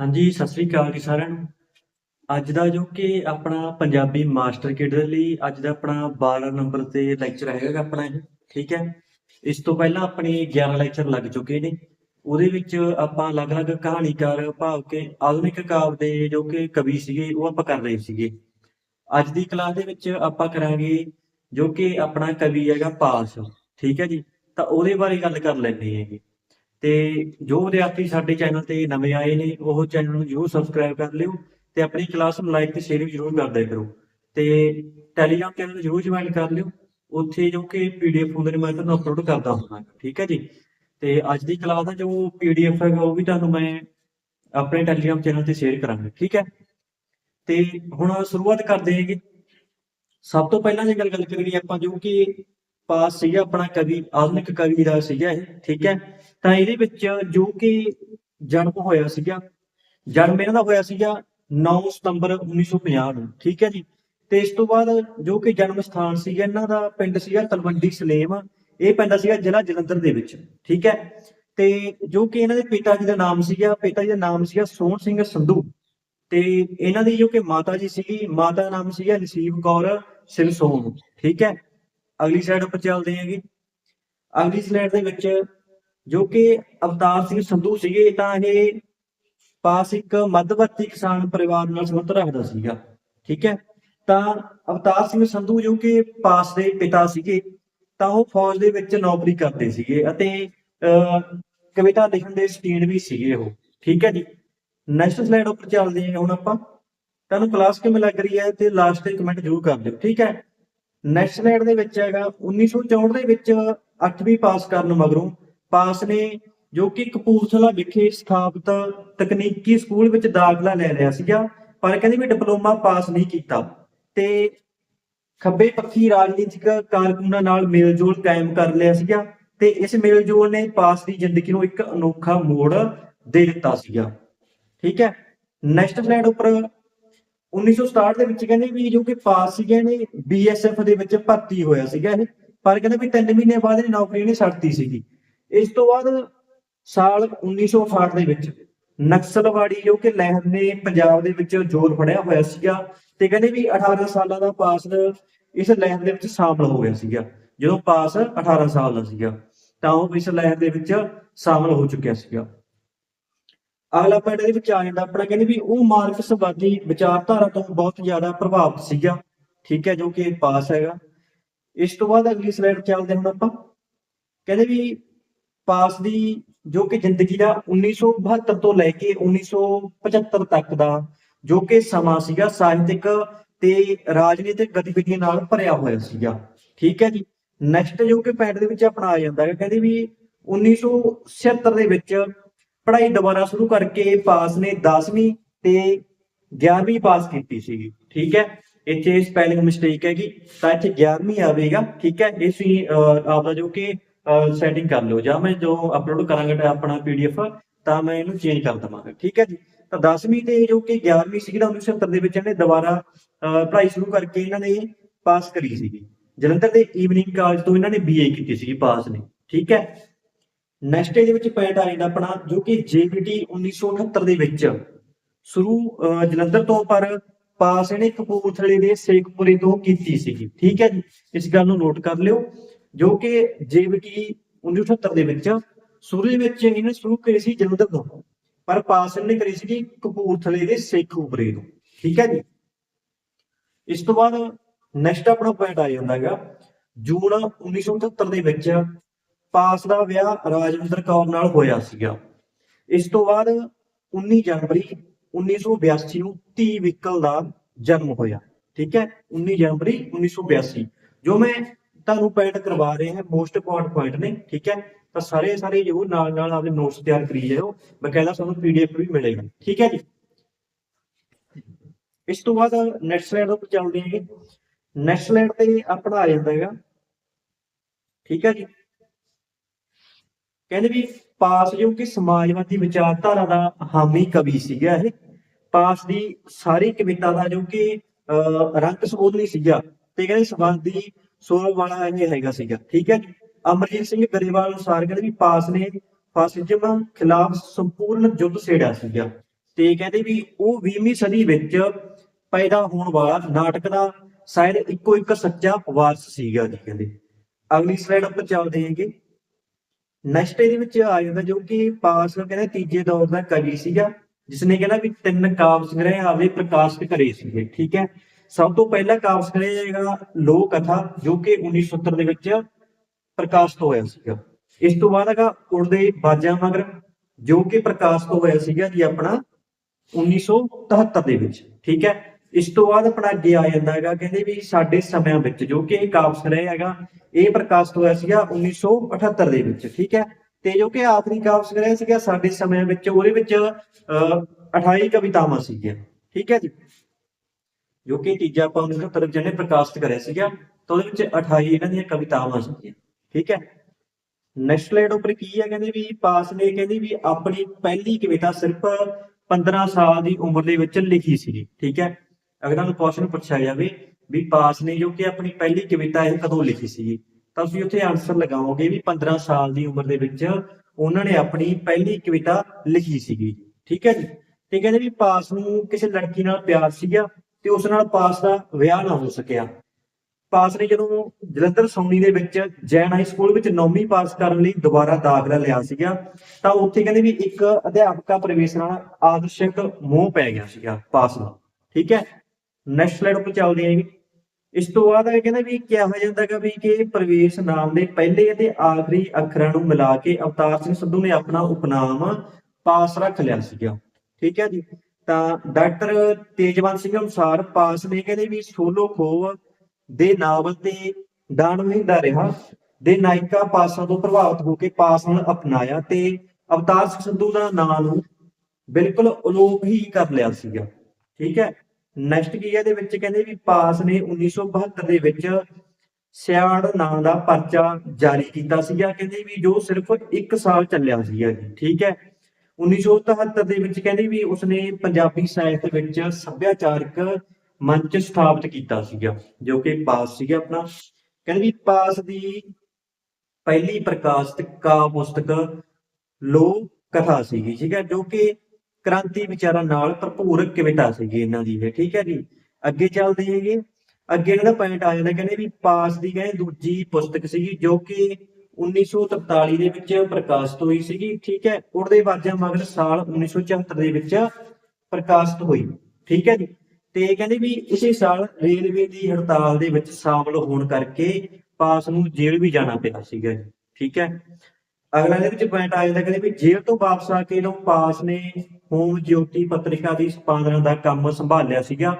ਹਾਂਜੀ, ਸਤਿ ਸ੍ਰੀ ਅਕਾਲ ਜੀ ਸਾਰਿਆਂ ਨੂੰ। ਅੱਜ ਦਾ ਜੋ ਕਿ ਆਪਣਾ ਪੰਜਾਬੀ ਮਾਸਟਰ ਕੇਡਰ ਲਈ ਅੱਜ ਦਾ ਆਪਣਾ 12 ਨੰਬਰ ਤੇ ਲੈਕਚਰ ਹੈਗਾ ਆਪਣਾ ਇਹ, ਠੀਕ ਹੈ? ਇਸ ਤੋਂ ਪਹਿਲਾਂ ਆਪਣੇ 11 ਲੈਕਚਰ ਲੱਗ ਚੁੱਕੇ ਨੇ। ਉਹਦੇ ਵਿੱਚ ਆਪਾਂ ਅਲੱਗ-ਅਲੱਗ ਕਹਾਣੀਕਾਰ ਭਾਵ ਕਿ ਆਧੁਨਿਕ ਕਾਵਿ ਦੇ ਜੋ ਕਿ ਕਵੀ ਸੀਗੇ, ਉਹ ਆਪਾਂ ਕਰ ਰਹੇ ਸੀਗੇ। ਅੱਜ ਦੀ ਕਲਾਸ ਦੇ ਵਿੱਚ ਆਪਾਂ ਕਰਾਂਗੇ ਜੋ ਕਿ ਆਪਣਾ ਕਵੀ ਹੈਗਾ ਪਾਸ ਠੀਕ ਹੈ ਜੀ? ਤਾਂ ਉਹਦੇ ਬਾਰੇ ਗੱਲ ਕਰ ਲੈਂਦੇ ਹੈਗੇ। ਤੇ ਜੋ ਵਿਦਿਆਰਥੀ ਸਾਡੇ ਚੈਨਲ ਤੇ ਨਵੇਂ ਆਏ ਨੇ, ਉਹ ਚੈਨਲ ਨੂੰ ਜਰੂਰ ਸਬਸਕ੍ਰਾਈਬ ਕਰ ਲਿਓ ਤੇ ਆਪਣੀ ਕਲਾਸ ਨੂੰ ਲਾਈਕ ਤੇ ਸ਼ੇਅਰ ਵੀ ਜਰੂਰ ਕਰਦਿਆ ਕਰੋ। ਤੇ ਟੈਲੀਗ੍ਰਾਮ ਚੈਨਲ ਜਰੂਰ ਜੁਆਇਨ ਕਰ ਲਿਓ। ਉੱਥੇ ਜੋ ਕਿ ਪੀਡੀਐਫ ਹੁੰਦੇ ਨੇ, ਮੈਂ ਤੁਹਾਨੂੰ ਅਪਲੋਡ ਕਰਦਾ ਹੁੰਦਾ। ਠੀਕ ਹੈ ਜੀ? ਤੇ ਅੱਜ ਦੀ ਕਲਾਸ ਦਾ ਜੋ ਪੀਡੀਐਫ ਹੈਗਾ, ਉਹ ਵੀ ਤੁਹਾਨੂੰ ਮੈਂ ਆਪਣੇ ਟੈਲੀਗ੍ਰਾਮ ਚੈਨਲ ਤੇ ਸ਼ੇਅਰ ਕਰਾਂਗਾ। ਠੀਕ ਹੈ? ਤੇ ਹੁਣ ਸ਼ੁਰੂਆਤ ਕਰਦੇ ਹੈਗੇ। ਸਭ ਤੋਂ ਪਹਿਲਾਂ ਜੇ ਗੱਲ ਗੱਲ ਕਰੀਏ ਆਪਾਂ ਜੋ ਕਿ ਪਾਸ ਸੀਗਾ, ਆਪਣਾ ਕਵੀ, ਆਧੁਨਿਕ ਕਵੀ ਦਾ ਸੀਗਾ ਇਹ, ਠੀਕ ਹੈ? ਤਾਂ ਇਹਦੇ ਵਿੱਚ ਜੋ ਕਿ ਜਨਮ ਹੋਇਆ ਸੀਗਾ, ਜਨਮ ਇਹਨਾਂ ਦਾ ਹੋਇਆ ਸੀਗਾ 9 ਸਤੰਬਰ 1950 ਨੂੰ, ਠੀਕ ਹੈ ਜੀ? ਤੇ ਇਸ ਤੋਂ ਬਾਅਦ ਜੋ ਕਿ ਜਨਮ ਸਥਾਨ ਸੀਗਾ, ਇਹਨਾਂ ਦਾ ਪਿੰਡ ਸੀਗਾ ਤਲਵੰਡੀ ਸਲੇਮ, ਇਹ ਪੈਂਦਾ ਸੀਗਾ ਜ਼ਿਲ੍ਹਾ ਜਲੰਧਰ ਦੇ ਵਿੱਚ, ਠੀਕ ਹੈ? ਤੇ ਜੋ ਕਿ ਇਹਨਾਂ ਦੇ ਪਿਤਾ ਜੀ ਦਾ ਨਾਮ ਸੀਗਾ, ਪਿਤਾ ਜੀ ਦਾ ਨਾਮ ਸੀਗਾ ਸੋਹਣ ਸਿੰਘ ਸੰਧੂ, ਤੇ ਇਹਨਾਂ ਦੀ ਜੋ ਕਿ ਮਾਤਾ ਜੀ ਸੀਗੀ, ਮਾਤਾ ਦਾ ਨਾਮ ਸੀਗਾ ਨਸੀਬ ਕੌਰ ਸਿੰਘ ਸੋਹਣ, ਠੀਕ ਹੈ? ਅਗਲੀ ਸਲਾਈਡ ਉੱਪਰ ਚੱਲਦੇ ਹੈਗੇ। ਅਗਲੀ ਸਲਾਈਡ ਦੇ ਵਿੱਚ ਜੋ ਕਿ ਅਵਤਾਰ ਸਿੰਘ ਸੰਧੂ ਸੀਗੇ ਤਾਂ ਇਹ ਪਾਸ ਇੱਕ ਮੱਧਵਰਤੀ ਕਿਸਾਨ ਪਰਿਵਾਰ ਨਾਲ ਸੰਬੰਧ ਰੱਖਦਾ ਸੀਗਾ ਠੀਕ ਹੈ? ਤਾਂ ਅਵਤਾਰ ਸਿੰਘ ਸੰਧੂ ਜੋ ਕਿ ਪਾਸ ਦੇ ਪਿਤਾ ਸੀਗੇ ਤਾਂ ਉਹ ਫੌਜ ਦੇ ਵਿੱਚ ਨੌਕਰੀ ਕਰਦੇ ਸੀਗੇ ਅਤੇ ਅਹ, ਕਵਿਤਾ ਲਿਖਣ ਦੇ ਸ਼ੌਕੀਨ ਵੀ ਸੀਗੇ ਉਹ ਠੀਕ ਹੈ ਜੀ? ਨੈਕਸਟ ਸਲਾਈਡ ਉੱਪਰ ਚੱਲਦੇ ਹਾਂ ਹੁਣ ਆਪਾਂ। ਤੁਹਾਨੂੰ ਕਲਾਸ ਕਿਵੇਂ ਲੱਗ ਰਹੀ ਹੈ ਤੇ ਲਾਸਟ ਤੇ ਕਮੈਂਟ ਜ਼ਰੂਰ ਕਰ ਦਿਓ ਠੀਕ ਹੈ? ਨੈਕਸਟ ਦੇ ਵਿੱਚ ਹੈਗਾ 1964 ਦੇ ਵਿੱਚ 8ਵੀਂ ਪਾਸ ਕਰਨ ਮਗਰੋਂ ਪਾਸ ਨੇ ਜੋ ਕਿ ਕਪੂਰਥਲਾ ਵਿਖੇ ਸਥਾਪਿਤ ਤਕਨੀਕੀ ਸਕੂਲ ਵਿੱਚ ਦਾਖਲਾ ਲੈ ਲਿਆ ਸੀਗਾ, ਪਰ ਕਹਿੰਦੇ ਵੀ ਡਿਪਲੋਮਾ ਪਾਸ ਨਹੀਂ ਕੀਤਾ। ਤੇ ਖੱਬੇ ਪੱਖੀ ਰਾਜਨੀਤਿਕ ਕਾਰਕੁਨਾਂ ਨਾਲ ਮੇਲਜੋਲ ਕਾਇਮ ਕਰ ਲਿਆ ਸੀਗਾ ਤੇ ਇਸ ਮੇਲਜੋਲ ਨੇ ਪਾਸ ਦੀ ਜ਼ਿੰਦਗੀ ਨੂੰ ਇੱਕ ਅਨੋਖਾ ਮੋੜ ਦੇ ਦਿੱਤਾ ਸੀਗਾ। ਠੀਕ ਹੈ? ਨੈਕਸਟ ਸਲਾਈਡ ਉੱਪਰ 1967 ਦੇ ਵਿੱਚ ਕਹਿੰਦੇ ਵੀ ਜੋ ਕਿ ਪਾਸ ਸੀਗੇ ਨੇ ਬੀਐਸਐਫ ਦੇ ਵਿੱਚ ਭਰਤੀ ਹੋਇਆ ਸੀਗਾ ਇਹ। ਪਰ ਕਹਿੰਦੇ ਵੀ 3 ਮਹੀਨੇ ਬਾਅਦ ਇਹਨੇ ਨੌਕਰੀ ਨੇ ਛੱਡਤੀ ਸੀਗੀ। ਇਸ ਤੋਂ ਬਾਅਦ ਸਾਲ 1968 ਦੇ ਵਿੱਚ ਨਕਸਲਵਾੜੀ ਜੋ ਕਿ ਲਹਿਰ ਨੇ ਪੰਜਾਬ ਦੇ ਵਿੱਚ ਜ਼ੋਰ ਫੜਿਆ ਹੋਇਆ ਸੀਗਾ ਤੇ ਕਹਿੰਦੇ ਵੀ 18 ਸਾਲਾਂ ਦਾ ਪਾਸ ਇਸ ਲਹਿਰ ਦੇ ਵਿੱਚ ਸ਼ਾਮਲ ਹੋ ਗਿਆ ਸੀਗਾ। ਜਦੋਂ ਪਾਸ 18 ਸਾਲ ਦਾ ਸੀਗਾ, ਤਾਂ ਉਹ ਇਸ ਲਹਿਰ ਦੇ ਵਿੱਚ ਸ਼ਾਮਲ ਹੋ ਚੁੱਕਿਆ ਸੀਗਾ। ਅਗਲਾ ਪੁਆਇੰਟ ਇਹਦੇ ਵਿੱਚ ਆ ਜਾਂਦਾ। ਆਪਣਾ ਕਹਿੰਦੇ ਵੀ ਉਹ ਮਾਰਕਸਵਾਦੀ ਵਿਚਾਰਧਾਰਾ ਤੋਂ ਬਹੁਤ ਜ਼ਿਆਦਾ ਪ੍ਰਭਾਵਿਤ ਸੀਗਾ। ਠੀਕ ਹੈ, ਜੋ ਕਿ ਪਾਸ ਹੈਗਾ। ਇਸ ਤੋਂ ਬਾਅਦ ਅਗਲੀ ਸਲਾਈਡ ਚੱਲਦੇ ਹੁਣ ਆਪਾਂ। ਕਹਿੰਦੇ ਵੀ ਪਾਸ ਦੀ ਜੋ ਕਿ ਜ਼ਿੰਦਗੀ ਦਾ 1972 ਤੋਂ ਲੈ ਕੇ 1975 ਤੱਕ ਦਾ ਜੋ ਕਿ ਸਮਾਂ ਸੀਗਾ, ਸਾਹਿਤਿਕ ਤੇ ਰਾਜਨੀਤਿਕ ਗਤੀਵਿਧੀਆਂ ਨਾਲ ਭਰਿਆ ਹੋਇਆ ਸੀਗਾ। ਠੀਕ ਹੈ ਜੀ। ਨੈਕਸਟ ਜੋ ਕਿ ਪੁਆਇੰਟ ਦੇ ਵਿੱਚ ਆਪਣਾ ਆ ਜਾਂਦਾ ਹੈ, ਕਹਿੰਦੇ ਵੀ 1976 ਦੇ ਵਿੱਚ ਪੜ੍ਹਾਈ ਦੁਬਾਰਾ ਸ਼ੁਰੂ ਕਰਕੇ ਪਾਸ ਨੇ 10ਵੀਂ ਤੇ 11ਵੀਂ ਪਾਸ ਕੀਤੀ ਸੀਗੀ ਠੀਕ ਹੈ? ਇੱਥੇ ਸਪੈਲਿੰਗ ਮਿਸਟੇਕ ਹੈਗੀ ਤਾਂ ਇੱਥੇ 11ਵੀਂ ਆਵੇਗਾ ਠੀਕ ਹੈ? ਇਹ ਤੁਸੀਂ ਆਪਦਾ ਜੋ ਕਿ ਸੈਟਿੰਗ ਕਰ ਲਿਓ ਜਾਂ ਮੈਂ ਜੋ ਅਪਲੋਡ ਕਰਾਂਗਾ ਤਾਂ ਆਪਣਾ ਪੀਡੀਐਫ ਤਾਂ ਮੈਂ ਇਹਨੂੰ ਚੇਂਜ ਕਰ ਦਵਾਂਗਾ ਠੀਕ ਹੈ ਜੀ? ਤਾਂ 10ਵੀਂ ਤੇ ਜੋ ਕਿ 11ਵੀਂ ਸੀਗੀ ਤਾਂ 1970 ਦੇ ਵਿੱਚ ਇਹਨੇ ਦੁਬਾਰਾ ਅਹ, ਪੜ੍ਹਾਈ ਸ਼ੁਰੂ ਕਰਕੇ ਇਹਨਾਂ ਨੇ ਪਾਸ ਕਰੀ ਸੀਗੀ। ਜਲੰਧਰ ਦੇ ਈਵਨਿੰਗ ਕਾਲਜ ਤੋਂ ਇਹਨਾਂ ਨੇ ਬੀਏ ਕੀਤੀ ਸੀਗੀ ਪਾਸ ਨੇ ਠੀਕ ਹੈ? ਨੈਕਸਟ ਇਹਦੇ ਵਿੱਚ ਪੁਆਇੰਟ ਆ ਜਾਂਦਾ ਆਪਣਾ ਜੋ ਕਿ ਜੇਬੀਟੀ 1978 ਦੇ ਵਿੱਚ ਸ਼ੁਰੂ ਅਹ, ਜਲੰਧਰ ਤੋਂ ਪਰ ਪਾਸ ਇਹਨੇ ਕਪੂਰਥਲੇ ਦੇ ਸੇਖਪੁਰੇ ਤੋਂ ਕੀਤੀ ਸੀਗੀ। ਠੀਕ ਹੈ ਜੀ? ਇਸ ਗੱਲ ਨੂੰ ਨੋਟ ਕਰ ਲਿਓ ਜੋ ਕਿ ਜੇਬੀਟੀ 1978 ਦੇ ਵਿੱਚ ਸ਼ੁਰੂ ਦੇ ਵਿੱਚ ਇਹਨੇ ਸ਼ੁਰੂ ਕਰੀ ਸੀ ਜਲੰਧਰ ਤੋਂ ਪਰ ਪਾਸ ਇਹਨੇ ਕਰੀ ਸੀਗੀ ਕਪੂਰਥਲੇ ਦੇ ਸੇਖਪੁਰੇ ਤੋਂ। ਠੀਕ ਹੈ ਜੀ? ਇਸ ਤੋਂ ਬਾਅਦ ਨੈਕਸਟ ਆਪਣਾ ਪੁਆਇੰਟ ਆ ਜਾਂਦਾ ਹੈਗਾ ਜੂਨ 1978 ਦੇ ਵਿੱਚ ਪਾਸ ਦਾ ਵਿਆਹ ਰਾਜਵਿੰਦਰ ਕੌਰ ਨਾਲ ਹੋਇਆ ਸੀਗਾ। ਇਸ ਤੋਂ ਬਾਅਦ 19 ਜਨਵਰੀ 1982 ਨੂੰ ਧੀ ਵਿਕਲ ਦਾ ਜਨਮ ਹੋਇਆ, ਠੀਕ ਹੈ? 19 ਜਨਵਰੀ 1982 ਜੋ ਮੈਂ ਤੁਹਾਨੂੰ ਪੁਆਇੰਟ ਕਰਵਾ ਰਹੇ ਹਾਂ ਮੋਸਟ ਇੰਪੋਰਟੈਂਟ ਪੁਆਇੰਟ ਨੇ, ਠੀਕ ਹੈ? ਤਾਂ ਸਾਰੇ ਸਾਰੇ ਜੋ ਨਾਲ ਨਾਲ ਆਪਣੇ ਨੋਟਸ ਤਿਆਰ ਕਰੀ ਜਾਓ ਬਕਾਇਦਾ ਤੁਹਾਨੂੰ ਪੀਡੀਐਫ ਵੀ ਮਿਲੇਗਾ, ਠੀਕ ਹੈ ਜੀ? ਇਸ ਤੋਂ ਬਾਅਦ ਨੈਕਸਟ ਸਲਾਈਡ ਉੱਪਰ ਚੱਲਦੇ ਹਾਂ ਨੈਕਸਟ ਸਲਾਈਡ ਤੇ ਆਪਣਾ ਆ ਜਾਂਦਾ ਹੈਗਾ, ਠੀਕ ਹੈ ਜੀ? ਕਹਿੰਦੇ ਵੀ ਪਾਸ ਜੋ ਕਿ ਸਮਾਜਵਾਦੀ ਵਿਚਾਰਧਾਰਾ ਦਾ ਹਾਮੀ ਕਵੀ ਸੀਗਾ ਇਹ ਪਾਸ ਦੀ ਸਾਰੀ ਕਵਿਤਾ ਦਾ ਜੋ ਕਿ ਅਹ, ਰੰਗ ਸੰਬੋਧਨੀ ਸੀਗਾ ਤੇ ਕਹਿੰਦੇ ਸਬੰਧੀ ਸੋਲ ਵਾਲਾ ਇਹ ਹੈਗਾ ਸੀਗਾ ਠੀਕ ਹੈ? ਜੀ ਅਮਰਜੀਤ ਸਿੰਘ ਗਰੇਵਾਲ ਅਨੁਸਾਰ ਕਹਿੰਦੇ ਵੀ ਪਾਸ ਨੇ ਫਾਸਿਜ਼ਮ ਖਿਲਾਫ ਸੰਪੂਰਨ ਯੁੱਧ ਛੇੜਿਆ ਸੀਗਾ ਤੇ ਕਹਿੰਦੇ ਵੀ ਉਹ 20ਵੀਂ ਸਦੀ ਵਿੱਚ ਪੈਦਾ ਹੋਣ ਵਾਲਾ ਨਾਟਕ ਦਾ ਸ਼ਾਇਦ ਇੱਕੋ ਇੱਕ ਸੱਚਾ ਵਾਰਸ ਸੀਗਾ ਜੀ ਕਹਿੰਦੇ। ਅਗਲੀ ਸਲਾਈਡ ਉੱਪਰ ਚੱਲਦੇ ਹੈਗੇ। ਨੈਕਸਟ ਇਹਦੇ ਵਿੱਚ ਆ ਜਾਂਦਾ ਜੋ ਕਿ ਪਾਸ ਕਹਿੰਦੇ ਤੀਜੇ ਦੌਰ ਦਾ ਕਵੀ ਸੀਗਾ, ਜਿਸਨੇ ਕਹਿੰਦਾ ਵੀ ਤਿੰਨ ਕਾਵਿ ਸੰਗ੍ਰਹਿ ਆਪਦੇ ਪ੍ਰਕਾਸ਼ਿਤ ਕਰੇ ਸੀਗੇ, ਠੀਕ ਹੈ? ਸਭ ਤੋਂ ਪਹਿਲਾ ਕਾਵਿ ਸੰਗ੍ਰਹਿ ਹੈਗਾ ਲੋਕ ਕਥਾ ਜੋ ਕਿ 1970 ਦੇ ਵਿੱਚ ਪ੍ਰਕਾਸ਼ਿਤ ਹੋਇਆ ਸੀਗਾ। ਇਸ ਤੋਂ ਬਾਅਦ ਹੈਗਾ ਉੜਦੇ ਬਾਜਾਂ ਮਗਰ, ਜੋ ਕਿ ਪ੍ਰਕਾਸ਼ਿਤ ਹੋਇਆ ਸੀਗਾ ਜੀ ਆਪਣਾ 1973 ਦੇ ਵਿੱਚ, ਠੀਕ ਹੈ? ਇਸ ਤੋਂ ਬਾਅਦ ਆਪਣਾ ਅੱਗੇ ਆ ਜਾਂਦਾ ਹੈਗਾ ਕਹਿੰਦੇ ਵੀ ਸਾਡੇ ਸਮਿਆਂ ਵਿੱਚ ਜੋ ਕਿ ਇਹ ਕਾਵਿ ਸੰਗ੍ਰਹਿ ਹੈਗਾ ਇਹ ਪ੍ਰਕਾਸ਼ਿਤ ਹੋਇਆ ਸੀਗਾ 1978 ਦੇ ਵਿੱਚ ਠੀਕ ਹੈ? ਤੇ ਜੋ ਕਿ ਆਖਰੀ ਕਾਵਿ ਸੰਗ੍ਰਹਿ ਸੀਗਾ ਸਾਡੇ ਸਮਿਆਂ ਵਿੱਚ ਉਹਦੇ ਵਿੱਚ ਅਹ, 28 ਕਵਿਤਾਵਾਂ ਸੀਗੀਆਂ ਠੀਕ ਹੈ ਜੀ? ਜੋ ਕਿ ਤੀਜਾ ਆਪਾਂ 1970 ਵਿੱਚ ਇਹਨੇ ਪ੍ਰਕਾਸ਼ਿਤ ਕਰਿਆ ਸੀਗਾ ਤਾਂ ਉਹਦੇ ਵਿੱਚ 28 ਇਹਨਾਂ ਦੀਆਂ ਕਵਿਤਾਵਾਂ ਸੀਗੀਆਂ ਠੀਕ ਹੈ? ਨੈਕਸਟ ਸਲਾਈਡ ਉੱਪਰ ਕੀ ਹੈ? ਕਹਿੰਦੇ ਵੀ ਪਾਸ ਨੇ ਕਹਿੰਦੀ ਵੀ ਆਪਣੀ ਪਹਿਲੀ ਕਵਿਤਾ ਸਿਰਫ 15 ਸਾਲ ਦੀ ਉਮਰ ਦੇ ਵਿੱਚ ਲਿਖੀ ਸੀ ਠੀਕ ਹੈ? ਅਗਰ ਤੁਹਾਨੂੰ ਕੁਐਸਚਨ ਪੁੱਛਿਆ ਜਾਵੇ ਵੀ ਪਾਸ ਨੇ ਜੋ ਕਿ ਆਪਣੀ ਪਹਿਲੀ ਕਵਿਤਾ ਇਹ ਕਦੋਂ ਲਿਖੀ ਸੀ ਤਾਂ ਤੁਸੀਂ ਉੱਥੇ ਆਨਸਰ ਲਗਾਓਗੇ ਵੀ 15 ਸਾਲ ਦੀ ਉਮਰ ਦੇ ਵਿੱਚ ਉਹਨਾਂ ਨੇ ਆਪਣੀ ਪਹਿਲੀ ਕਵਿਤਾ ਲਿਖੀ ਸੀਗੀ। ਠੀਕ ਹੈ ਜੀ? ਤੇ ਕਹਿੰਦੇ ਵੀ ਪਾਸ ਨੂੰ ਕਿਸੇ ਲੜਕੀ ਨਾਲ ਪਿਆਰ ਸੀਗਾ ਤੇ ਉਸ ਨਾਲ ਪਾਸ ਦਾ ਵਿਆਹ ਨਾ ਹੋ ਸਕਿਆ। ਪਾਸ ਨੇ ਜਦੋਂ ਜਲੰਧਰ ਸੌਣੀ ਦੇ ਵਿੱਚ ਜੈਨ ਹਾਈ ਸਕੂਲ ਵਿੱਚ ਨੌਵੀਂ ਪਾਸ ਕਰਨ ਲਈ ਦੁਬਾਰਾ ਦਾਖਲਾ ਲਿਆ ਸੀਗਾ, ਤਾਂ ਉੱਥੇ ਕਹਿੰਦੇ ਵੀ ਇੱਕ ਅਧਿਆਪਕਾ ਪ੍ਰਵੇਸ਼ ਨਾਲ ਆਦਰਸ਼ਕ ਮੋਹ ਪੈ ਗਿਆ ਸੀਗਾ ਪਾਸ ਦਾ ਠੀਕ ਹੈ? ਨੈਕਸਟ ਸਲਾਈਡ ਉੱਪਰ ਚੱਲਦੇ ਹਾਂ ਜੀ। ਇਸ ਤੋਂ ਬਾਅਦ ਇਹ ਕਹਿੰਦੇ ਵੀ ਕਿਹਾ ਹੋ ਜਾਂਦਾ ਹੈਗਾ ਵੀ ਕਿ ਪ੍ਰਵੇਸ਼ ਨਾਮ ਦੇ ਪਹਿਲੇ ਅਤੇ ਆਖਰੀ ਅੱਖਰਾਂ ਨੂੰ ਮਿਲਾ ਕੇ ਅਵਤਾਰ ਸਿੰਘ ਸਿੱਧੂ ਨੇ ਆਪਣਾ ਉਪਨਾਮ ਪਾਸ ਰੱਖ ਲਿਆ ਸੀਗਾ। ਠੀਕ ਹੈ ਜੀ। ਤਾਂ ਡਾਕਟਰ ਤੇਜਵੰਤ ਸਿੰਘ ਅਨੁਸਾਰ ਪਾਸ ਨੇ ਕਹਿੰਦੇ ਵੀ ਸੋਲੋ ਖੋਵ ਦੇ ਨਾਵਲ ਤੇ ਦਾਨ ਮਹਿੰਦਾ ਰਿਹਾ ਦੇ ਨਾਇਕਾ ਪਾਸਾਂ ਤੋਂ ਪ੍ਰਭਾਵਿਤ ਹੋ ਕੇ ਪਾਸ ਨੂੰ ਅਪਣਾਇਆ ਤੇ ਅਵਤਾਰ ਸਿੰਘ ਸਿੱਧੂ ਦਾ ਨਾਂ ਨੂੰ ਬਿਲਕੁਲ ਅਲੋਪ ਹੀ ਕਰ ਲਿਆ ਸੀਗਾ। ਠੀਕ ਹੈ। ਨੈਕਸਟ ਕੀ ਹੈ ਇਹਦੇ ਵਿੱਚ ਕਹਿੰਦੇ ਵੀ ਪਾਸ ਨੇ 1972 ਦੇ ਵਿੱਚ ਸਿਆੜ ਨਾਂ ਦਾ ਪਰਚਾ ਜਾਰੀ ਕੀਤਾ ਸੀਗਾ। ਕਹਿੰਦੇ ਵੀ ਜੋ ਸਿਰਫ 1 ਸਾਲ ਚੱਲਿਆ ਸੀਗਾ ਠੀਕ ਹੈ? 1973 ਦੇ ਵਿੱਚ ਕਹਿੰਦੇ ਵੀ ਉਸਨੇ ਪੰਜਾਬੀ ਸਾਹਿਤ ਵਿੱਚ ਸੱਭਿਆਚਾਰਕ ਮੰਚ ਸਥਾਪਿਤ ਕੀਤਾ ਸੀਗਾ, ਜੋ ਕਿ ਪਾਸ ਸੀਗਾ ਆਪਣਾ। ਕਹਿੰਦੇ ਵੀ ਪਾਸ ਦੀ ਪਹਿਲੀ ਪ੍ਰਕਾਸ਼ਿਤ ਕਾਵਿ ਪੁਸਤਕ ਲੋ ਕਥਾ ਸੀਗੀ, ਠੀਕ ਹੈ? ਜੋ ਕਿ ਕ੍ਰਾਂਤੀ ਵਿਚਾਰਾਂ ਨਾਲ ਭਰਪੂਰ ਕਵਿਤਾ ਸੀਗੀ ਇਹਨਾਂ ਦੀ ਇਹ, ਠੀਕ ਹੈ ਜੀ। ਅੱਗੇ ਚੱਲਦੇ ਹੈਗੇ ਅੱਗੇ ਇਹਨਾਂ ਦਾ ਪੁਆਇੰਟ ਆ ਜਾਂਦਾ, ਕਹਿੰਦੇ ਵੀ ਪਾਸ ਦੀ ਕਹਿੰਦੇ ਦੂਜੀ ਪੁਸਤਕ ਸੀਗੀ, ਜੋ ਕਿ 1943 ਦੇ ਵਿੱਚ ਪ੍ਰਕਾਸ਼ਿਤ ਹੋਈ ਸੀਗੀ, ਠੀਕ ਹੈ। ਉਹਦੇ ਬਾਜਾਂ ਮਗਰ ਸਾਲ 1974 ਦੇ ਵਿੱਚ ਪ੍ਰਕਾਸ਼ਿਤ ਹੋਈ, ਠੀਕ ਹੈ ਜੀ। ਤੇ ਕਹਿੰਦੇ ਵੀ ਇਸੇ ਸਾਲ ਰੇਲਵੇ ਦੀ ਹੜਤਾਲ ਦੇ ਵਿੱਚ ਸ਼ਾਮਲ ਹੋਣ ਕਰਕੇ ਪਾਸ ਨੂੰ ਜੇਲ੍ਹ ਵੀ ਜਾਣਾ ਪਿਆ ਸੀਗਾ ਜੀ, ਠੀਕ ਹੈ। ਅਗਲਾ ਇਹਦੇ ਵਿੱਚ ਪੁਆਇੰਟ ਆ ਜਾਂਦਾ ਕਹਿੰਦੇ ਵੀ ਜੇਲ੍ਹ ਤੋਂ ਵਾਪਸ ਆ ਕੇ ਇਹਨੂੰ ਪਾਸ ਨੇ ਹੋਮ ਜੋਤੀ ਪੱਤਰਿਕਾ ਦੀ ਸੰਪਾਦਨਾ ਦਾ ਕੰਮ ਸੰਭਾਲਿਆ ਸੀਗਾ।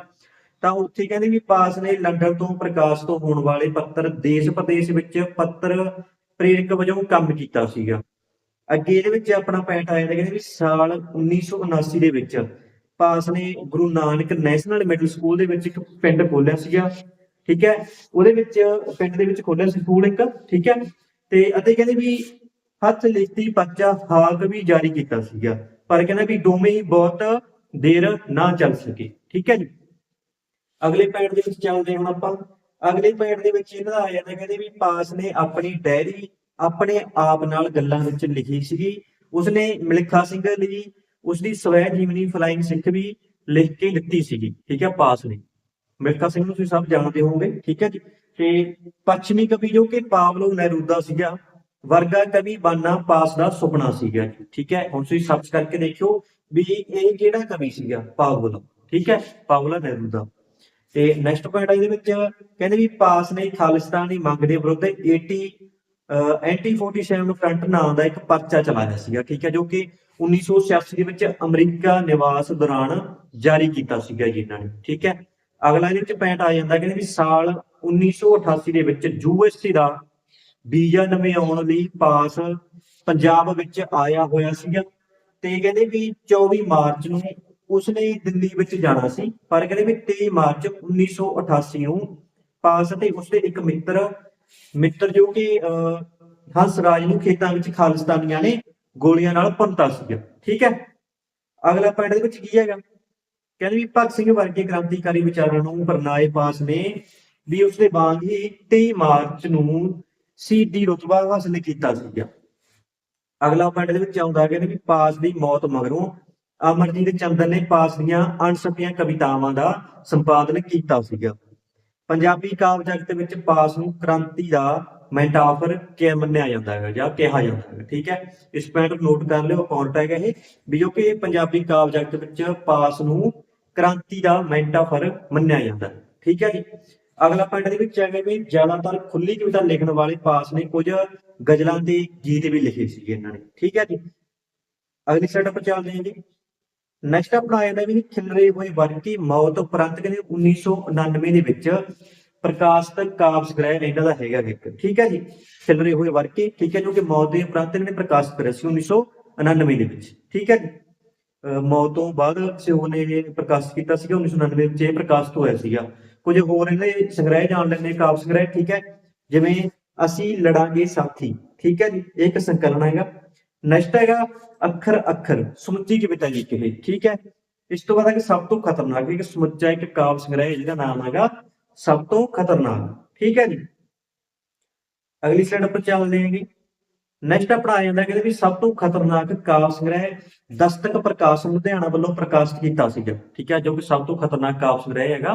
ਤਾਂ ਉੱਥੇ ਕਹਿੰਦੇ ਵੀ ਪਾਸ ਨੇ ਲੰਡਨ ਤੋਂ ਪ੍ਰਕਾਸ਼ਿਤ ਹੋਣ ਵਾਲੇ ਪੱਤਰ ਦੇਸ਼ ਪ੍ਰਦੇਸ਼ ਵਿੱਚ ਪੱਤਰ ਪ੍ਰੇਰਕ ਵਜੋਂ ਕੰਮ ਕੀਤਾ ਸੀਗਾ। ਅੱਗੇ ਇਹਦੇ ਵਿੱਚ ਆਪਣਾ ਪੁਆਇੰਟ ਆ ਜਾਂਦਾ ਕਹਿੰਦੇ ਵੀ ਸਾਲ 1979 ਦੇ ਵਿੱਚ ਪਾਸ ਨੇ Guru Nanak national middle school ਦੇ ਵਿੱਚ ਇੱਕ ਪਿੰਡ ਖੋਲਿਆ ਸੀਗਾ, ਠੀਕ ਹੈ? ਉਹਦੇ ਵਿੱਚ ਪਿੰਡ ਦੇ ਵਿੱਚ ਖੋਲਿਆ ਸੀ ਸਕੂਲ ਇੱਕ, ਠੀਕ ਹੈ? ਤੇ ਅਤੇ ਕਹਿੰਦੇ ਵੀ ਹੱਥ ਲਿਖਤੀ ਪਰਚਾ ਹਾਕ ਵੀ ਜਾਰੀ ਕੀਤਾ ਸੀਗਾ। ਪਰ ਕਹਿੰਦਾ ਵੀ ਦੋਵੇਂ ਹੀ ਬਹੁਤ ਦੇਰ ਨਾ ਚੱਲ ਸਕੇ। ਠੀਕ ਹੈ ਜੀ? ਅਗਲੇ ਪੈਡ ਦੇ ਵਿੱਚ ਚੱਲਦੇ ਹੁਣ ਆਪਾਂ। ਅਗਲੇ ਪੈਡ ਦੇ ਵਿੱਚ ਇਹਨਾਂ ਦਾ ਆ ਜਾਂਦਾ, ਕਹਿੰਦੇ ਵੀ ਪਾਸ ਨੇ ਆਪਣੀ ਡਾਇਰੀ ਆਪਣੇ ਆਪ ਨਾਲ ਗੱਲਾਂ ਵਿੱਚ ਲਿਖੀ ਸੀਗੀ। ਉਸਨੇ ਮਿਲਖਾ ਸਿੰਘ ਲਈ ਉਸਦੀ ਸਵੈ ਜੀਵਨੀ ਫਲਾਈਂਗ ਸਿੱਖ ਵੀ ਲਿਖ ਕੇ ਦਿੱਤੀ ਸੀਗੀ। ਠੀਕ ਹੈ, ਪਾਸ ਨੇ। ਮਿਲਖਾ ਸਿੰਘ ਨੂੰ ਤੁਸੀਂ ਸਭ ਜਾਣਦੇ ਹੋਵੋਗੇ। ਠੀਕ ਹੈ ਜੀ? ਤੇ ਪੱਛਮੀ ਕਵੀ ਜੋ ਕਿ ਪਾਵਲੋ ਨਹਿਰੂਦਾ ਸੀਗਾ ਵਰਗਾ ਕਵੀ ਬਾਨਾ ਪਾਸ ਦਾ ਸੁਪਨਾ ਸੀਗਾ ਜੀ, ਠੀਕ ਹੈ? ਹੁਣ ਤੁਸੀਂ ਸਰਚ ਕਰਕੇ ਦੇਖਿਓ ਵੀ ਇਹ ਕਿਹੜਾ ਕਵੀ ਸੀਗਾ? ਪਾਵਲੋ, ਠੀਕ ਹੈ? ਪਾਵਲਾ ਨਹਿਰੂਦਾ ਤੇ ਨੈਕਸਟ ਪੁਆਇੰਟ ਇਹਦੇ ਵਿੱਚ, ਕਹਿੰਦੇ ਵੀ ਪਾਸ ਨੇ ਖਾਲਿਸਤਾਨ ਦੀ ਮੰਗ ਦੇ ਵਿਰੁੱਧ 80 ਐਂਟੀ 47 ਫਰੰਟ ਨਾਂ ਦਾ ਇੱਕ ਪਰਚਾ ਚਲਾਇਆ ਸੀਗਾ, ਠੀਕ ਹੈ? ਜੋ ਕਿ 1986 ਦੇ ਵਿੱਚ ਅਮਰੀਕਾ ਨਿਵਾਸ ਦੌਰਾਨ ਜਾਰੀ ਕੀਤਾ ਸੀਗਾ ਜੀ ਇਹਨਾਂ ਨੇ, ਠੀਕ ਹੈ? ਅਗਲਾ ਇਹਦੇ ਵਿੱਚ ਪੁਆਇੰਟ ਆ ਜਾਂਦਾ, ਕਹਿੰਦੇ ਵੀ ਸਾਲ 1988 ਦੇ ਵਿੱਚ ਯੂਐਸਸੀ ਦਾ ਵੀਜ਼ਾ ਨਵੇਂ ਆਉਣ ਲਈ ਪਾਸ ਪੰਜਾਬ ਵਿੱਚ ਆਇਆ ਹੋਇਆ ਸੀਗਾ ਤੇ ਕਹਿੰਦੇ ਵੀ 24 ਮਾਰਚ ਨੂੰ ਉਸਨੇ ਦਿੱਲੀ ਵਿੱਚ ਜਾਣਾ ਸੀ, ਪਰ ਕਹਿੰਦੇ ਵੀ 23 ਮਾਰਚ 1988 ਨੂੰ ਪਾਸ ਅਤੇ ਉਸਦੇ ਇੱਕ ਮਿੱਤਰ ਮਿੱਤਰ ਜੋ ਕਿ ਹੰਸ ਰਾਜ ਨੂੰ ਖੇਤਾਂ ਵਿੱਚ ਖਾਲਿਸਤਾਨੀਆਂ ਨੇ ਗੋਲੀਆਂ ਨਾਲ ਭੰਨਤਾ ਸੀਗਾ, ਠੀਕ ਹੈ? ਅਗਲਾ ਪੁਆਇੰਟ ਦੇ ਵਿੱਚ ਕੀ ਹੈਗਾ? ਕਹਿੰਦੇ ਵੀ ਭਗਤ ਸਿੰਘ ਵਰਗੇ ਕ੍ਰਾਂਤੀਕਾਰੀ ਵਿਚਾਰਾਂ ਨੂੰ ਬਰਨਾਏ ਪਾਸ ਨੇ ਵੀ ਉਸਦੇ ਵਾਂਗ ਹੀ 23 ਮਾਰਚ ਨੂੰ ਸ਼ਹੀਦੀ ਰੁਤਬਾ ਹਾਸਲ ਕੀਤਾ ਸੀਗਾ ਅਗਲਾ ਪੁਆਇੰਟ ਦੇ ਵਿੱਚ ਆਉਂਦਾ ਕਹਿੰਦੇ ਵੀ ਪਾਸ ਦੀ ਮੌਤ ਮਗਰੋਂ ਅਮਰਜੀਤ ਚੰਦਨ ਨੇ ਪਾਸ ਦੀਆਂ ਅਣਸਕੀਆਂ ਕਵਿਤਾਵਾਂ ਦਾ ਸੰਪਾਦਨ ਕੀਤਾ ਸੀਗਾ। ਪੰਜਾਬੀ ਕਾਵਿ ਜਗਤ ਵਿੱਚ ਪਾਸ ਨੂੰ ਕ੍ਰਾਂਤੀ ਦਾ ਮੈਂਟਾਫਰ ਕਿ ਮੰਨਿਆ ਜਾਂਦਾ ਹੈ ਜਾਂ ਕਿਹਾ ਜਾਂਦਾ ਹੈ, ਠੀਕ ਹੈ? ਇਸ ਪੁਆਇੰਟ ਨੂੰ ਨੋਟ ਕਰ ਲਿਓ ਪੌਇੰਟ ਹੈਗਾ ਇਹ ਵੀ ਜੋ ਕਿ ਪੰਜਾਬੀ ਕਾਵਿ ਜਗਤ ਵਿੱਚ ਪਾਸ ਨੂੰ ਕ੍ਰਾਂਤੀ ਦਾ ਮੈਂਟਾਫਰ ਮੰਨਿਆ ਜਾਂਦਾ ਹੈ, ਠੀਕ ਹੈ ਜੀ? ਅਗਲਾ ਪੁਆਇੰਟ ਦੇ ਵਿੱਚ ਹੈਗਾ ਵੀ ਜ਼ਿਆਦਾਤਰ ਖੁੱਲੀ ਕਵਿਤਾ ਲਿਖਣ ਵਾਲੇ ਪਾਸ ਨੇ, ਕੁਝ ਗਜ਼ਲਾਂ ਤੇ ਗੀਤ ਵੀ ਲਿਖੇ ਸੀਗੇ ਇਹਨਾਂ ਨੇ। ਠੀਕ ਹੈ ਜੀ? ਅਗਲੀ ਸਲਾਈਡ ਉੱਪਰ ਚੱਲਦੇ ਹਾਂ ਜੀ। ਨੈਕਸਟ ਆਪਣਾ ਆ ਜਾਂਦਾ ਵੀ ਖਿਲਰੇ ਹੋਏ ਵਰਕੀ ਮੌਤ ਉਪਰੰਤ ਕਹਿੰਦੇ 1999 ਦੇ ਵਿੱਚ ਪ੍ਰਕਾਸ਼ਤ ਕਾਵਿ ਗ੍ਰਹਿ ਇਹਨਾਂ ਦਾ ਹੈਗਾ ਇੱਕ। ਠੀਕ ਹੈ ਜੀ? ਖਿਲਰੇ ਹੋਏ ਵਰਕੇ ਠੀਕ ਹੈ, ਜੋ ਕਿ ਮੌਤ ਦੇ ਉਪਰੰਤ ਇਹਨਾਂ ਨੇ ਪ੍ਰਕਾਸ਼ਿਤ ਕਰਿਆ ਸੀ 1999 ਦੇ ਵਿੱਚ। ਠੀਕ ਹੈ ਜੀ? ਅਹ ਮੌਤ ਤੋਂ ਬਾਅਦ ਸਿਓ ਨੇ ਇਹ ਪ੍ਰਕਾਸ਼ਿਤ ਕੀਤਾ ਸੀਗਾ 1999 ਵਿੱਚ ਇਹ ਪ੍ਰਕਾਸ਼ਿਤ ਹੋਇਆ ਸੀਗਾ। ਕੁਝ ਹੋਰ ਇਹਦੇ ਸੰਗ੍ਰਹਿ ਜਾਣ ਲੈਂਦੇ ਕਾਵਿ ਸੰਗ੍ਰਹਿ, ਠੀਕ ਹੈ? ਜਿਵੇਂ ਅਸੀਂ ਲੜਾਂਗੇ ਸਾਥੀ, ਠੀਕ ਹੈ ਜੀ? ਇਹ ਇੱਕ ਸੰਕਲਨ ਹੈਗਾ। ਨੈਕਸਟ ਹੈਗਾ, ਅੱਖਰ ਅੱਖਰ, ਸਮੁੱਚੀ ਕਵਿਤਾ ਜੀ ਇਹ, ਠੀਕ ਹੈ? ਇਸ ਤੋਂ ਬਾਅਦ ਹੈ ਕਿ ਸਭ ਤੋਂ ਖਤਰਨਾਕ, ਇੱਕ ਸਮੁੱਚਾ, ਇੱਕ ਕਾਵਿ ਸੰਗ੍ਰਹਿ, ਜਿਹਦਾ ਨਾਮ ਹੈਗਾ ਸਭ ਤੋਂ ਖਤਰਨਾਕ, ਠੀਕ ਹੈ ਜੀ? ਅਗਲੀ ਸਲਾਈਡ ਉੱਪਰ ਚੱਲਦੇ ਹਾਂ ਹਾਂਗੇ ਨੈਕਸਟ ਆਪਣਾ ਆ ਜਾਂਦਾ ਕਹਿੰਦੇ ਵੀ ਸਭ ਤੋਂ ਖਤਰਨਾਕ ਕਾਵਿ ਸੰਗ੍ਰਹਿ ਦਸਤਕ ਪ੍ਰਕਾਸ਼ ਲੁਧਿਆਣਾ ਵੱਲੋਂ ਪ੍ਰਕਾਸ਼ਿਤ ਕੀਤਾ ਸੀਗਾ, ਠੀਕ ਹੈ? ਜੋ ਕਿ ਸਭ ਤੋਂ ਖਤਰਨਾਕ ਕਾਵਿ ਸੰਗ੍ਰਹਿ ਹੈਗਾ।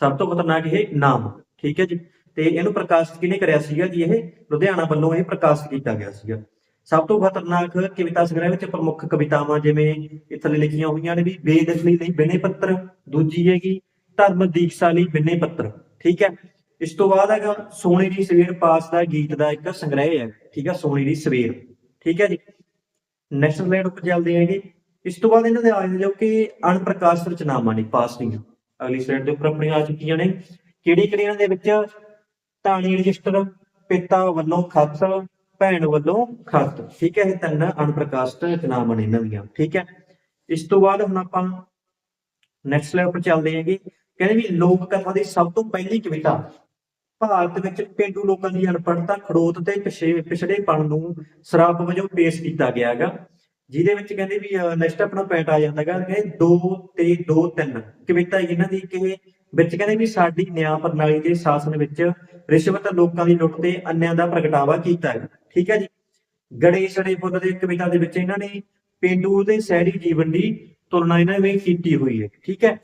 ਸਭ ਤੋਂ ਖਤਰਨਾਕ ਇਹ ਨਾਮ, ਠੀਕ ਹੈ ਜੀ? ਤੇ ਇਹਨੂੰ ਪ੍ਰਕਾਸ਼ਿਤ ਕਿਹਨੇ ਕਰਿਆ ਸੀਗਾ ਜੀ ਇਹ? ਲੁਧਿਆਣਾ ਵੱਲੋਂ ਇਹ ਪ੍ਰਕਾਸ਼ਿਤ ਕੀਤਾ ਗਿਆ ਸੀਗਾ। ਸਭ ਤੋਂ ਖਤਰਨਾਕ ਕਵਿਤਾ ਸੰਗ੍ਰਹਿ ਵਿੱਚ ਪ੍ਰਮੁੱਖ ਕਵਿਤਾਵਾਂ ਜਿਵੇਂ ਇੱਥੇ ਲਿਖੀਆਂ ਹੋਈਆਂ ਨੇ ਵੀ, ਬੇਦਖਲੀ ਲਈ ਬਿਨੇ ਪੱਤਰ, ਦੂਜੀ ਹੈਗੀ, ਧਰਮ ਦੀਕਸ਼ਾ ਲਈ ਬਿਨੇ ਪੱਤਰ, ਠੀਕ ਹੈ? ਇਸ ਤੋਂ ਬਾਅਦ ਹੈਗਾ, ਸੋਨੇ ਦੀ ਸਵੇਰ ਪਾਸ ਦਾ ਗੀਤ ਦਾ ਇੱਕ ਸੰਗ੍ਰਹਿ ਹੈ, ਠੀਕ ਹੈ? ਸੋਨੇ ਦੀ ਸਵੇਰ, ਠੀਕ ਹੈ ਜੀ? ਨੈਸ਼ਨਲ ਸਲਾਈਡ ਉੱਪਰ ਚੱਲਦੇ ਹੈਗੇ। ਇਸ ਤੋਂ ਬਾਅਦ ਇਹਨਾਂ ਦੇ ਆ ਜਾਂਦੇ ਜੋ ਕਿ ਅਣਪ੍ਰਕਾਸ਼ਿਤ ਰਚਨਾਵਾਂ ਨੇ, ਪਾਸ ਦੀਆਂ। ਅਗਲੀ ਸਲਾਈਡ ਦੇ ਉੱਪਰ ਆਪਣੀਆਂ ਆ ਚੁੱਕੀਆਂ ਨੇ। ਕਿਹੜੀ ਕਿਹੜੀਆਂ ਦੇ ਵਿੱਚ ਟਾਣੀ ਰਜਿਸਟਰ ਪਿਤਾ ਵੱਲੋਂ ਖੱਤ, ਭੈਣ ਵੱਲੋਂ ਖੱਤ? ਠੀਕ ਹੈ, ਇਹ ਤਿੰਨ ਅਣਪ੍ਰਕਾਸ਼ਿਤ ਰਚਨਾਵਾਂ ਨੇ ਇਹਨਾਂ ਦੀਆਂ। ਠੀਕ ਹੈ। ਇਸ ਤੋਂ ਬਾਅਦ ਹੁਣ ਆਪਾਂ ਨੈਕਸਟ ਲੈਵਲ ਉੱਪਰ ਚੱਲਦੇ ਹੈਗੇ। ਕਹਿੰਦੇ ਵੀ ਲੋਕ ਕਥਾ ਦੀ ਸਭ ਤੋਂ ਪਹਿਲੀ ਕਵਿਤਾ। ਭਾਰਤ ਵਿੱਚ ਪੇਂਡੂ ਲੋਕਾਂ ਦੀ ਅਨਪੜ੍ਹਤਾ, ਖੜੋਤ ਤੇ ਪਿਛੇ ਪਿਛੜੇਪਣ ਨੂੰ ਸਰਾਪ ਵਜੋਂ ਪੇਸ਼ ਕੀਤਾ ਗਿਆ ਹੈਗਾ। ਜਿਹਦੇ ਵਿੱਚ ਕਹਿੰਦੇ ਵੀ ਨੈਕਸਟ ਆਪਣਾ ਪੁਆਇੰਟ ਆ ਜਾਂਦਾ ਹੈਗਾ ਕਿ 2 ਤੇ 2 3 ਕਵਿਤਾ ਇਹਨਾਂ ਦੀ ਕਿ ਵਿੱਚ ਕਹਿੰਦੇ ਵੀ ਸਾਡੀ ਨਿਆਂ ਪ੍ਰਣਾਲੀ ਦੇ ਸ਼ਾਸਨ ਵਿੱਚ ਰਿਸ਼ਵਤ ਲੋਕਾਂ ਦੀ ਲੁੱਟ ਤੇ ਅੰਨਿਆਂ ਦਾ ਪ੍ਰਗਟਾਵਾ ਕੀਤਾ ਹੈ। ਠੀਕ ਹੈ ਜੀ? ਗਣੇਸ਼ ਅੜੇ ਫੁੱਲ ਦੇ ਕਵਿਤਾ ਦੇ ਵਿੱਚ ਇਹਨਾਂ ਨੇ ਪੇਂਡੂ ਦੇ ਸ਼ਹਿਰੀ ਜੀਵਨ ਦੀ ਤੁਲਨਾ ਇਹਨਾਂ ਨੇ ਕੀਤੀ ਹੋਈ ਹੈ। ਠੀਕ ਹੈ?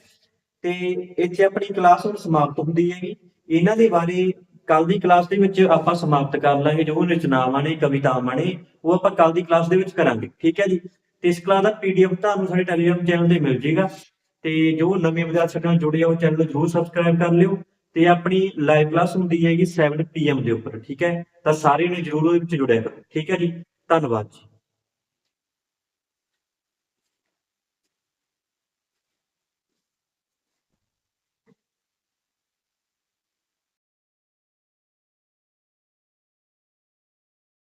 ਤੇ ਇੱਥੇ ਆਪਣੀ ਕਲਾਸ ਹੁਣ ਸਮਾਪਤ ਹੁੰਦੀ ਹੈਗੀ। ਇਹਨਾਂ ਦੇ ਬਾਰੇ ਕੱਲ ਦੀ ਕਲਾਸ ਦੇ ਵਿੱਚ ਆਪਾਂ ਸਮਾਪਤ ਕਰ ਲਾਂਗੇ, ਜੋ ਰਚਨਾਵਾਂ ਨੇ, ਕਵਿਤਾਵਾਂ ਨੇ, ਉਹ ਆਪਾਂ ਕੱਲ ਦੀ ਕਲਾਸ ਦੇ ਵਿੱਚ ਕਰਾਂਗੇ, ਠੀਕ ਹੈ ਜੀ? ਤੇ ਇਸ ਕਲਾਸ ਦਾ ਪੀਡੀਐਫ ਤੁਹਾਨੂੰ ਸਾਡੇ ਟੈਲੀਗ੍ਰਾਮ ਚੈਨਲ ਤੇ ਮਿਲ ਜੇਗਾ ਤੇ ਜੋ ਨਵੇਂ ਵਿਦਿਆਰਥੀ ਨਾਲ ਜੁੜੇ ਆ, ਉਹ ਚੈਨਲ ਜਰੂਰ ਸਬਸਕ੍ਰਾਈਬ ਕਰ ਲਿਓ ਤੇ ਆਪਣੀ ਲਾਈਵ ਕਲਾਸ ਹੁੰਦੀ ਹੈਗੀ 7 ਪੀਐਮ ਦੇ ਉੱਪਰ, ਠੀਕ ਹੈ? ਤਾਂ ਸਾਰੇ ਨੇ ਜਰੂਰ ਉਹਦੇ ਵਿੱਚ ਜੁੜਿਆ ਕਰੋ, ਠੀਕ ਹੈ ਜੀ? ਧੰਨਵਾਦ ਜੀ।